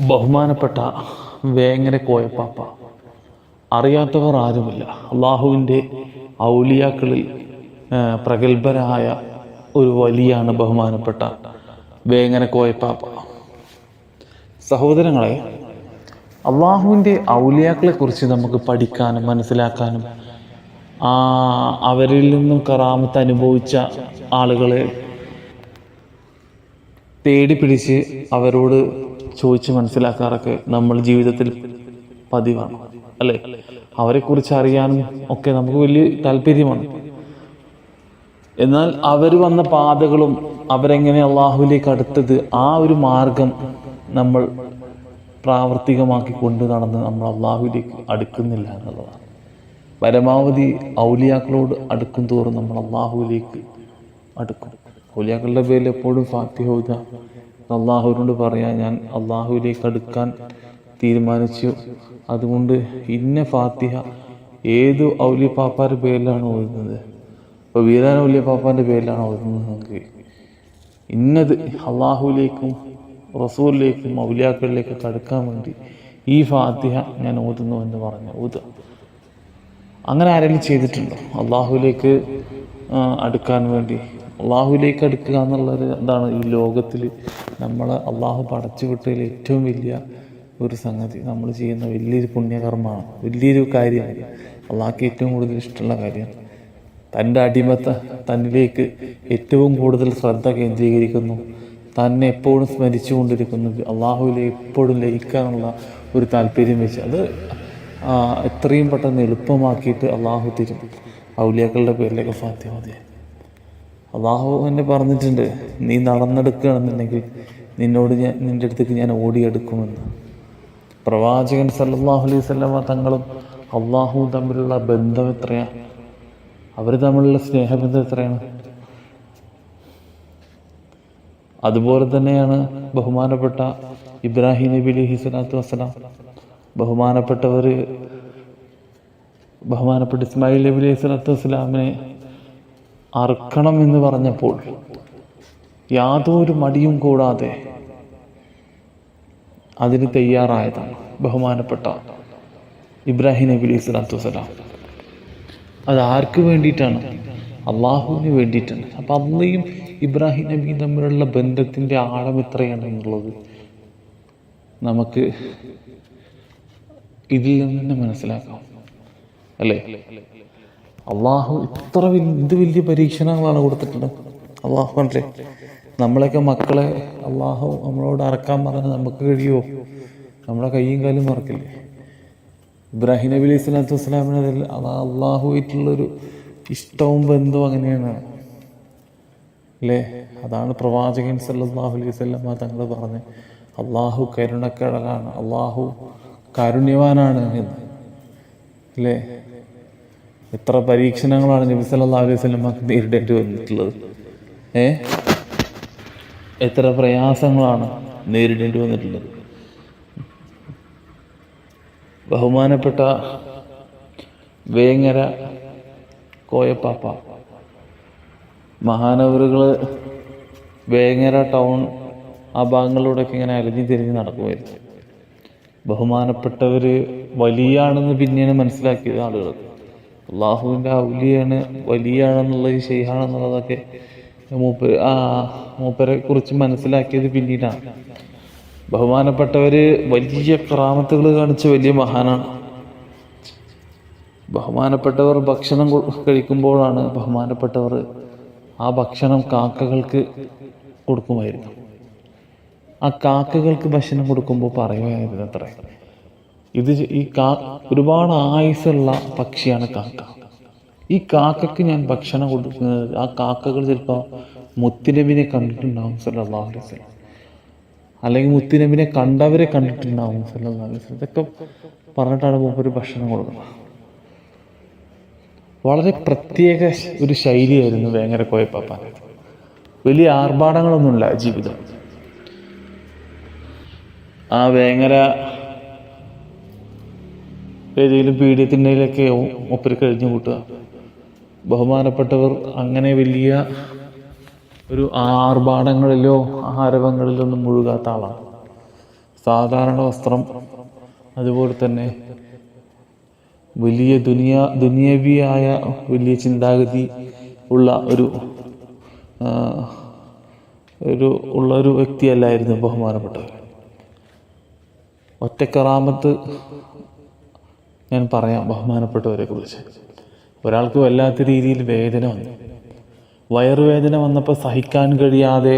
ബഹുമാനപ്പെട്ട വേങ്ങര കോയപ്പാപ്പ. അറിയാത്തവർ ആരുമില്ല. അള്ളാഹുവിന്റെ ഔലിയാക്കളിൽ പ്രഗത്ഭരായ ഒരു വലിയാണ് ബഹുമാനപ്പെട്ട വേങ്ങര കോയപ്പാപ്പ. സഹോദരങ്ങളെ അള്ളാഹുവിന്റെ ഔലിയാക്കളെ കുറിച്ച് നമുക്ക് പഠിക്കാനും മനസ്സിലാക്കാനും ആ അവരിൽ നിന്നും കറാമത്ത് അനുഭവിച്ച ആളുകളെ തേടി പിടിച്ച് അവരോട് ചോദിച്ച് മനസ്സിലാക്കാറൊക്കെ നമ്മൾ ജീവിതത്തിൽ പതിവാണ് അല്ലേ? അവരെക്കുറിച്ച് അറിയാനും ഒക്കെ നമുക്ക് വലിയ താല്പര്യമാണ്. എന്നാൽ അവർ വന്ന പാതകളും അവരെങ്ങനെ അള്ളാഹുവിലേക്ക് അടുത്തത് ആ ഒരു മാർഗം നമ്മൾ പ്രാവർത്തികമാക്കി കൊണ്ട് നടന്ന് നമ്മൾ അള്ളാഹുവിലേക്ക് അടുക്കുന്നില്ല എന്നുള്ളതാണ്. പരമാവധി ഔലിയാക്കളോട് അടുക്കും തോറും നമ്മൾ അള്ളാഹുവിലേക്ക് അടുക്കും. ഔലിയാക്കളുടെ പേരിൽ എപ്പോഴും ഫാത്തിഹ ഓതുക അള്ളാഹുവിനോട് പറയാൻ ഞാൻ അള്ളാഹുവിലേക്ക് അടുക്കാൻ തീരുമാനിച്ചു. അതുകൊണ്ട് ഇന്ന ഫാത്തിഹ ഏത് ഔലിയ പാപ്പാരുടെ പേരിലാണ് ഓതുന്നത്? ഇപ്പോൾ വീരാൻ ഔലിയ പാപ്പാന്റെ പേരിലാണ് ഓതുന്നത് നമുക്ക്. ഇന്നത് അള്ളാഹുവിലേക്കും റസൂലിലേക്കും ഔലിയാക്കളിലേക്കൊക്കെ അടുക്കാൻ വേണ്ടി ഈ ഫാത്തിഹ ഞാൻ ഓതുന്നു എന്ന് പറഞ്ഞു. ഓതുക അങ്ങനെ ആരെങ്കിലും ചെയ്തിട്ടുണ്ടോ? അള്ളാഹുവിലേക്ക് അടുക്കാൻ വേണ്ടി അള്ളാഹുവിലേക്ക് അടുക്കുക എന്നുള്ളൊരു എന്താണ് ഈ ലോകത്തിൽ നമ്മൾ അള്ളാഹു പടച്ചു വിട്ടതിൽ ഏറ്റവും വലിയ ഒരു സംഗതി. നമ്മൾ ചെയ്യുന്ന വലിയൊരു പുണ്യകർമ്മമാണ്. വലിയൊരു കാര്യമാണ് അള്ളാഹ്ക്ക് ഏറ്റവും കൂടുതൽ ഇഷ്ടമുള്ള കാര്യം. തന്റെ അടിമത്ത തന്നിലേക്ക് ഏറ്റവും കൂടുതൽ ശ്രദ്ധ കേന്ദ്രീകരിക്കുന്നു. തന്നെ എപ്പോഴും സ്മരിച്ചു കൊണ്ടിരിക്കുന്നു അള്ളാഹുവിലെ എപ്പോഴും ലയിക്കാനുള്ള ഒരു താല്പര്യം വെച്ച്. അത് എത്രയും പെട്ടെന്ന് എളുപ്പമാക്കിയിട്ട് അള്ളാഹു തരും. ഔലിയാക്കളുടെ പേരിലൊക്കെ ഫാത്തിമ മതി. അള്ളാഹു എന്നെ പറഞ്ഞിട്ടുണ്ട് നീ നടന്നെടുക്കുകയാണെന്നുണ്ടെങ്കിൽ നിന്നോട് ഞാൻ നിന്റെ അടുത്തേക്ക് ഞാൻ ഓടിയെടുക്കുമെന്ന്. പ്രവാചകൻ സല്ലാഹു അലൈഹി വസല്ലമ തങ്ങളും അള്ളാഹുവും തമ്മിലുള്ള ബന്ധം എത്രയാണ് അവർ തമ്മിലുള്ള സ്നേഹബന്ധം എത്രയാണ്? അതുപോലെ തന്നെയാണ് ബഹുമാനപ്പെട്ട ഇബ്രാഹിം നബി അലഹി സ്വലാത്തു വസ്സലാം. ബഹുമാനപ്പെട്ടവർ ബഹുമാനപ്പെട്ട ഇസ്മായിൽ നബി അലൈഹി സ്വലാത്തു വസ്സലാമിനെ അറുക്കണം എന്ന് പറഞ്ഞപ്പോൾ യാതൊരു മടിയും കൂടാതെ അതിന് തയ്യാറായതാണ് ബഹുമാനപ്പെട്ട ഇബ്രാഹിം നബി അലൈഹി സ്വലാത്തു വസ്സലാം. അത് ആർക്ക് വേണ്ടിയിട്ടാണ്? അള്ളാഹുവിന് വേണ്ടിയിട്ടാണ്. അപ്പം അള്ളയും ഇബ്രാഹിം നബിയും തമ്മിലുള്ള ബന്ധത്തിന്റെ ആഴം എത്രയാണ് എന്നുള്ളത് നമുക്ക് ഇതിൽ നിന്ന് മനസ്സിലാക്കാം. അല്ലേ? അള്ളാഹു ഇത്ര ഇത് വലിയ പരീക്ഷണങ്ങളാണ് കൊടുത്തിട്ടുള്ളത്. അള്ളാഹു അല്ലേ നമ്മളെയൊക്കെ മക്കളെ അള്ളാഹു നമ്മളോട് അറക്കാൻ പറഞ്ഞ് നമുക്ക് കഴിയുമോ നമ്മളെ കൈയും കാലും മറക്കില്ലേ? ഇബ്രാഹിം നബി അലൈഹി സ്വലാത്തു വസ്സലാമിന് അതിൽ അത് അള്ളാഹുമായിട്ടുള്ളൊരു ഇഷ്ടവും ബന്ധവും അങ്ങനെയാണ്. അല്ലേ അതാണ് പ്രവാചകൻ സല്ലാഹു അലൈഹി വസല്ലമ തങ്ങൾ പറഞ്ഞ് അള്ളാഹു കരുണക്കടലാണ്. അള്ളാഹു കാരുണ്യവാനാണ് എന്ന്. അല്ലേ എത്ര പരീക്ഷണങ്ങളാണ് നബി സല്ലല്ലാഹു അലൈഹി വസല്ലം നേരിടേണ്ടി വന്നിട്ടുള്ളത്? ഏ? എത്ര പ്രയാസങ്ങളാണ് നേരിടേണ്ടി വന്നിട്ടുള്ളത്? ബഹുമാനപ്പെട്ട വേങ്ങര കോയപ്പാപ്പ മഹാനവറുകൾ വേങ്ങര ടൗൺ ആ ഭാഗങ്ങളിലൂടെയൊക്കെ ഇങ്ങനെ അലഞ്ഞു തിരിഞ്ഞ് നടക്കുമായിരുന്നു. ബഹുമാനപ്പെട്ടവർ വലിയാണെന്ന് പിന്നെയാണ് മനസ്സിലാക്കിയത് ആളുകൾ അള്ളാഹുവിന്റെ ഔലിയാണ് വലിയാണെന്നുള്ളത് ഷെയ്ഹാണെന്നുള്ളതൊക്കെ മൂപ്പ ആ മൂപ്പരെ കുറിച്ച് മനസ്സിലാക്കിയത് പിന്നീടാണ്. ബഹുമാനപ്പെട്ടവർ വലിയ ക്രാമത്തുകൾ കാണിച്ച വലിയ മഹാനാണ്. ബഹുമാനപ്പെട്ടവർ ഭക്ഷണം കഴിക്കുമ്പോഴാണ് ബഹുമാനപ്പെട്ടവർ ആ ഭക്ഷണം കാക്കകൾക്ക് കൊടുക്കുമായിരുന്നു. ആ കാക്കകൾക്ക് ഭക്ഷണം കൊടുക്കുമ്പോൾ പറയുമായിരുന്നു അത്ര. ഇത് ഈ കാ ഒരുപാട് ആയുസ്സുള്ള പക്ഷിയാണ് കാക്ക. ഈ കാക്കയ്ക്ക് ഞാൻ ഭക്ഷണം കൊടുക്കുന്നത് ആ കാക്കകൾ ചിലപ്പോൾ മുത്തുനബിനെ കണ്ടിട്ടുണ്ടാവും വസല്ലം. അല്ലെങ്കിൽ മുത്തുനബിനെ കണ്ടവരെ കണ്ടിട്ടുണ്ടാവും വസല്ലം. ഇതൊക്കെ പറഞ്ഞിട്ടാണ് ഒരു ഭക്ഷണം കൊടുക്കുന്നത്. വളരെ പ്രത്യേക ഒരു ശൈലിയായിരുന്നു വേങ്ങര കോയപ്പാപ്പാൻ വലിയ ആർഭാടങ്ങളൊന്നുമില്ല ജീവിതം. ആ വേങ്ങര ഏതെങ്കിലും പീഡിയത്തിന്റെയിലൊക്കെ ഒപ്പര് കഴിഞ്ഞു കൂട്ടുക. ബഹുമാനപ്പെട്ടവർ അങ്ങനെ വലിയ ഒരു ആർഭാടങ്ങളിലോ ആരവങ്ങളിലോ ഒന്നും മുഴുകാത്ത ആളാണ്. സാധാരണ വസ്ത്രം അതുപോലെ തന്നെ വലിയ ദുനിയ ദുനിയവിയായ വലിയ ചിന്താഗതി ഉള്ള ഒരു ഒരു ഉള്ള ഒരു വ്യക്തിയല്ലായിരുന്നു ബഹുമാനപ്പെട്ടവർ. ഒറ്റക്കറാമത്ത് ഞാൻ പറയാം ബഹുമാനപ്പെട്ടവരെ കുറിച്ച് ഒരാൾക്ക് വല്ലാത്ത രീതിയിൽ വേദന വന്നു. വയറുവേദന വന്നപ്പോൾ സഹിക്കാൻ കഴിയാതെ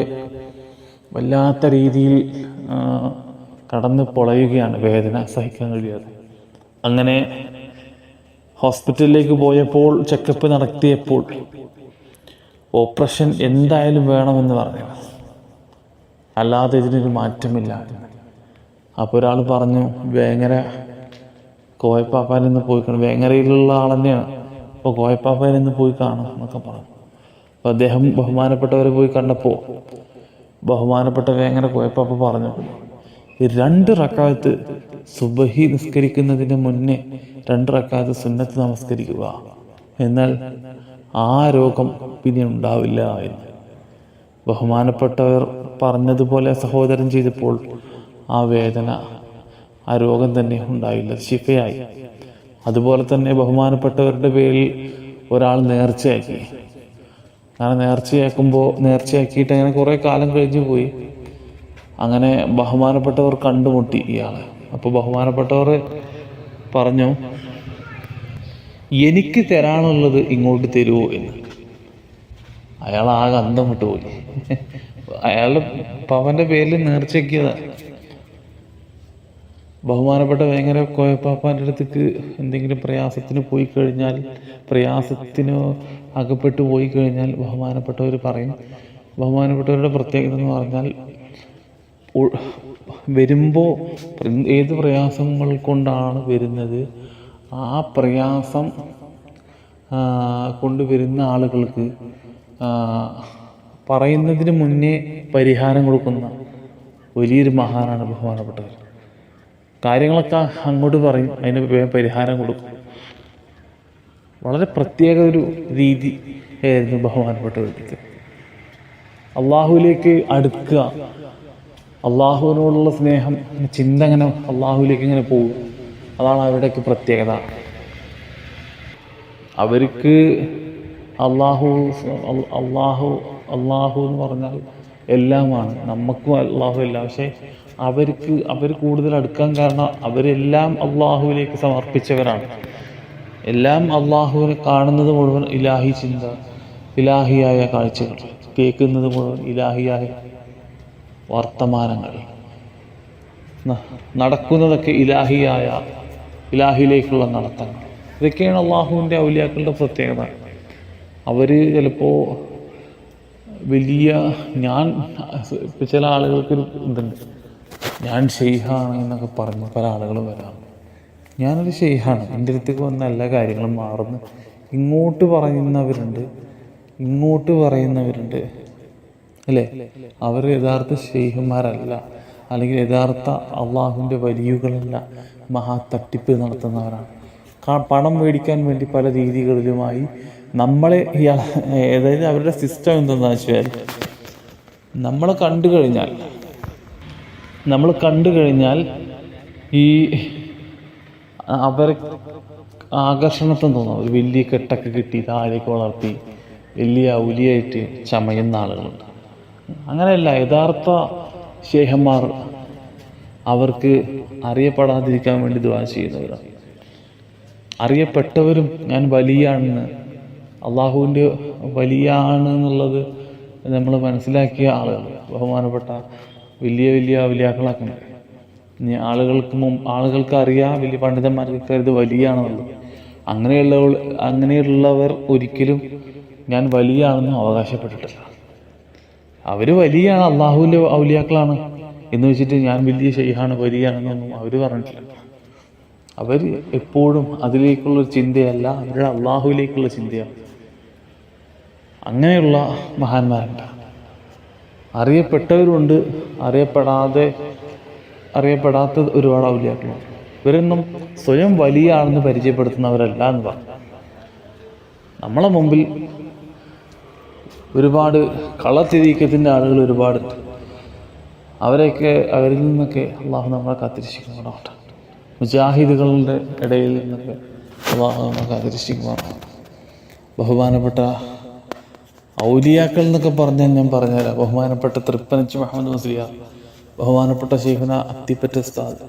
വല്ലാത്ത രീതിയിൽ കടന്ന് പൊളയുകയാണ് വേദന സഹിക്കാൻ കഴിയാതെ. അങ്ങനെ ഹോസ്പിറ്റലിലേക്ക് പോയപ്പോൾ ചെക്കപ്പ് നടത്തിയപ്പോൾ ഓപ്പറേഷൻ എന്തായാലും വേണമെന്ന് പറഞ്ഞു. അല്ലാതെ ഇതിനൊരു മാറ്റമില്ല. അപ്പോൾ ഒരാൾ പറഞ്ഞു വേങ്ങര കോയപ്പാപ്പാൻ ഇന്ന് പോയി കാണും വേങ്ങരയിലുള്ള ആൾ തന്നെയാണ് അപ്പോൾ കോയപ്പാപ്പാൻ ഇന്ന് പോയി കാണും എന്നൊക്കെ പറഞ്ഞു. അപ്പോൾ അദ്ദേഹം ബഹുമാനപ്പെട്ടവരെ പോയി കണ്ടപ്പോൾ ബഹുമാനപ്പെട്ട വേങ്ങര കോയപ്പാപ്പ പറഞ്ഞു രണ്ട് റക്കാലത്ത് സുബഹി നിസ്കരിക്കുന്നതിന് മുന്നേ രണ്ട് റക്കാലത്ത് സുന്നത്ത് നമസ്കരിക്കുക. എന്നാൽ ആ രോഗം പിന്നെ ഉണ്ടാവില്ല എന്ന്. ബഹുമാനപ്പെട്ടവർ പറഞ്ഞതുപോലെ സഹോദരൻ ചെയ്തപ്പോൾ ആ വേദന ആ രോഗം തന്നെ ഉണ്ടായില്ല ശിഫയായി. അതുപോലെ തന്നെ ബഹുമാനപ്പെട്ടവരുടെ പേരിൽ ഒരാൾ നേർച്ചയാക്കി. അങ്ങനെ നേർച്ചയാക്കുമ്പോൾ നേർച്ചയാക്കിയിട്ട് അങ്ങനെ കുറേ കാലം കഴിഞ്ഞു പോയി. അങ്ങനെ ബഹുമാനപ്പെട്ടവർ കണ്ടുമുട്ടി ഇയാളെ. അപ്പോൾ ബഹുമാനപ്പെട്ടവർ പറഞ്ഞു എനിക്ക് തരാനുള്ളത് ഇങ്ങോട്ട് തരുമോ എന്ന്. അയാൾ ആകെ അന്തം വിട്ടുപോയി. അയാളുടെ പവന്റെ പേരിൽ നേർച്ചയ്ക്കിയതാണ് ബഹുമാനപ്പെട്ട വേങ്ങര കോയപ്പാപ്പാന്റെ അടുത്തേക്ക് എന്തെങ്കിലും പ്രയാസത്തിന് പോയി കഴിഞ്ഞാൽ പ്രയാസത്തിന് അകപ്പെട്ടു പോയി കഴിഞ്ഞാൽ ബഹുമാനപ്പെട്ടവർ പറയും. ബഹുമാനപ്പെട്ടവരുടെ പ്രത്യേകത എന്ന് പറഞ്ഞാൽ വരുമ്പോൾ ഏത് പ്രയാസങ്ങൾ കൊണ്ടാണ് വരുന്നത്? ആ പ്രയാസം കൊണ്ടുവരുന്ന ആളുകൾക്ക് പറയുന്നതിന് മുന്നേ പരിഹാരം കൊടുക്കുന്ന വലിയൊരു മഹാനാണ് ബഹുമാനപ്പെട്ടവർ കാര്യങ്ങളൊക്കെ അങ്ങോട്ട് പറയും അതിന് പരിഹാരം കൊടുക്കും. വളരെ പ്രത്യേക ഒരു രീതി ആയിരുന്നു ബഹുമാനപ്പെട്ട വ്യക്തിക്ക്. അള്ളാഹുവിലേക്ക് അടുക്കുക. അള്ളാഹുവിനോടുള്ള സ്നേഹം ചിന്ത അങ്ങനെ അള്ളാഹുവിലേക്ക് ഇങ്ങനെ പോകും. അതാണ് അവരുടെയൊക്കെ പ്രത്യേകത. അവർക്ക് അള്ളാഹു അള്ളാഹു അള്ളാഹു എന്ന് പറഞ്ഞാൽ എല്ലാമാണ്. നമുക്കും അള്ളാഹു എല്ലാം പക്ഷേ അവർക്ക് അവർ കൂടുതൽ അടുക്കാൻ കാരണം അവരെല്ലാം അള്ളാഹുവിലേക്ക് സമർപ്പിച്ചവരാണ്. എല്ലാം അള്ളാഹുവിനെ കാണുന്നത് മുഴുവൻ ഇലാഹി ചിന്ത ഇലാഹിയായ കാഴ്ചകൾ. കേൾക്കുന്നത് മുഴുവൻ ഇലാഹിയായ വർത്തമാനങ്ങൾ. നടക്കുന്നതൊക്കെ ഇലാഹിയായ ഇലാഹിയിലേക്കുള്ള നടത്തങ്ങൾ. ഇതൊക്കെയാണ് അള്ളാഹുവിന്റെ ഔലിയാക്കളുടെ പ്രത്യേകത. അവർ ചിലപ്പോൾ വലിയ ഞാൻ ചില ആളുകൾക്കൊരു ഇതുണ്ട്. ഞാൻ ഷെയ്ഹാണ് എന്നൊക്കെ പറഞ്ഞ് പല ആളുകളും വരാം ഞാനൊരു ഷെയ്ഹാണ്. എന്റെ അടുത്തേക്ക് വന്ന എല്ലാ കാര്യങ്ങളും മാറുന്നു. ഇങ്ങോട്ട് പറയുന്നവരുണ്ട്. ഇങ്ങോട്ട് പറയുന്നവരുണ്ട്. അല്ലേ? അവർ യഥാർത്ഥ ഷെയ്ഹുമാരല്ല അല്ലെങ്കിൽ യഥാർത്ഥ അള്ളാഹുവിന്റെ വലിയുകളല്ല. മഹാ തട്ടിപ്പ് നടത്തുന്നവരാണ്. പണം മേടിക്കാൻ വേണ്ടി പല രീതികളിലുമായി നമ്മളെ അതായത് അവരുടെ സിസ്റ്റം എന്തെന്ന് വെച്ചാൽ നമ്മളെ കണ്ടു കഴിഞ്ഞാൽ നമ്മൾ കണ്ടു കഴിഞ്ഞാൽ ഈ അവർ ആകർഷണത്വം തോന്നും. ഒരു വലിയ കെട്ടൊക്കെ കിട്ടി താഴേക്ക് വളർത്തി വലിയ ഔലിയായിട്ട് ചമയുന്ന ആളുകളുണ്ട്. അങ്ങനെയല്ല യഥാർത്ഥ ശേഖന്മാർ അവർക്ക് അറിയപ്പെടാതിരിക്കാൻ വേണ്ടി ദ്വാ ചെയ്യുന്നവരാണ് അറിയപ്പെട്ടവരും ഞാൻ വലിയാണെന്ന് അള്ളാഹുവിന്റെ വലിയാണ് എന്നുള്ളത് നമ്മൾ മനസ്സിലാക്കിയ ആളുകൾ ബഹുമാനപ്പെട്ട വലിയ വലിയ വലിയാക്കളാക്കണം ഇനി ആളുകൾക്ക് മുമ്പ് ആളുകൾക്ക് അറിയാം വലിയ പണ്ഡിതന്മാർക്ക് ഇത് വലിയാണെന്നുള്ളത്. അങ്ങനെയുള്ള അങ്ങനെയുള്ളവർ ഒരിക്കലും ഞാൻ വലിയാണെന്നും അവകാശപ്പെട്ടിട്ടില്ല. അവർ വലിയാണ് അള്ളാഹുവിന്റെ ഔലിയാക്കളാണ് എന്ന് വെച്ചിട്ട് ഞാൻ വലിയ ഷെയ്ഹാണ് വലിയാണെന്നൊന്നും അവർ പറഞ്ഞിട്ടില്ല. അവർ എപ്പോഴും അതിലേക്കുള്ളൊരു ചിന്തയല്ല അവരുടെ അള്ളാഹുവിലേക്കുള്ള ചിന്തയാണ്. അങ്ങനെയുള്ള മഹാന്മാരുണ്ട്. അറിയപ്പെട്ടവരുണ്ട്. അറിയപ്പെടാതെ അറിയപ്പെടാത്ത ഒരുപാട് ഔലിയാക്കളുണ്ട് ഇവരൊന്നും സ്വയം വലിയ ആണെന്ന് പരിചയപ്പെടുത്തുന്നവരല്ല എന്ന് പറഞ്ഞു. നമ്മളെ മുമ്പിൽ ഒരുപാട് കളത്തിരീക്കത്തിന്റെ ആളുകൾ ഒരുപാട് അവരെയൊക്കെ അവരിൽ നിന്നൊക്കെ അള്ളാഹു നമ്മളെ കാത്തിരിച്ചിരിക്കുന്നുണ്ടാവട്ടെ മുജാഹിദുകളുടെ ഇടയിൽ നിന്നൊക്കെ അള്ളാഹു നമ്മളെ കാത്തിരിച്ചിരിക്കുന്നുണ്ടാവട്ടെ ബഹുമാനപ്പെട്ട ഔലിയാക്കൾ എന്നൊക്കെ പറഞ്ഞാൽ ഞാൻ പറഞ്ഞുതരാം. ബഹുമാനപ്പെട്ട തൃപ്പനച്ച് മുഹമ്മദ് മുസ്ലിയാർ ബഹുമാനപ്പെട്ട ഷെയ്ഖുന അത്തിപ്പറ്റ ഉസ്താദ്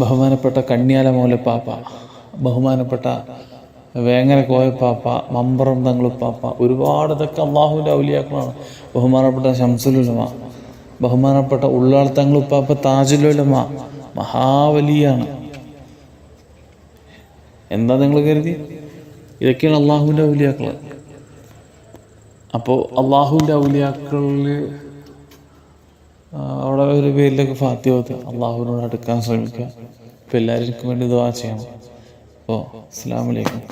ബഹുമാനപ്പെട്ട കണ്യാല മൗലപ്പാപ്പ ബഹുമാനപ്പെട്ട വേങ്ങര കോയപ്പാപ്പ മമ്പറം തങ്ങളുപ്പാപ്പ ഒരുപാട് ഇതൊക്കെ അള്ളാഹുവിന്റെ ഔലിയാക്കളാണ്. ബഹുമാനപ്പെട്ട ഷംസുലുലമ ബഹുമാനപ്പെട്ട ഉള്ളാൾ തങ്ങളുപ്പാപ്പ താജുലുലമ മഹാവലിയാണ്. എന്താ നിങ്ങൾ കരുതി? ഇതൊക്കെയാണ് അള്ളാഹുവിന്റെ ഔലിയാക്കൾ അപ്പോൾ അള്ളാഹുവിന്റെ ഔലിയാക്കളിൽ അവിടെ ഒരു പേരിലൊക്കെ ഫാത്തിയോത്ത് അള്ളാഹുവിനോട് അടുക്കാൻ ശ്രമിക്കുക. അപ്പോൾ എല്ലാവർക്കും വേണ്ടി ദുവാ ചെയ്യണം. അപ്പോൾ അസ്സാം വലൈക്കും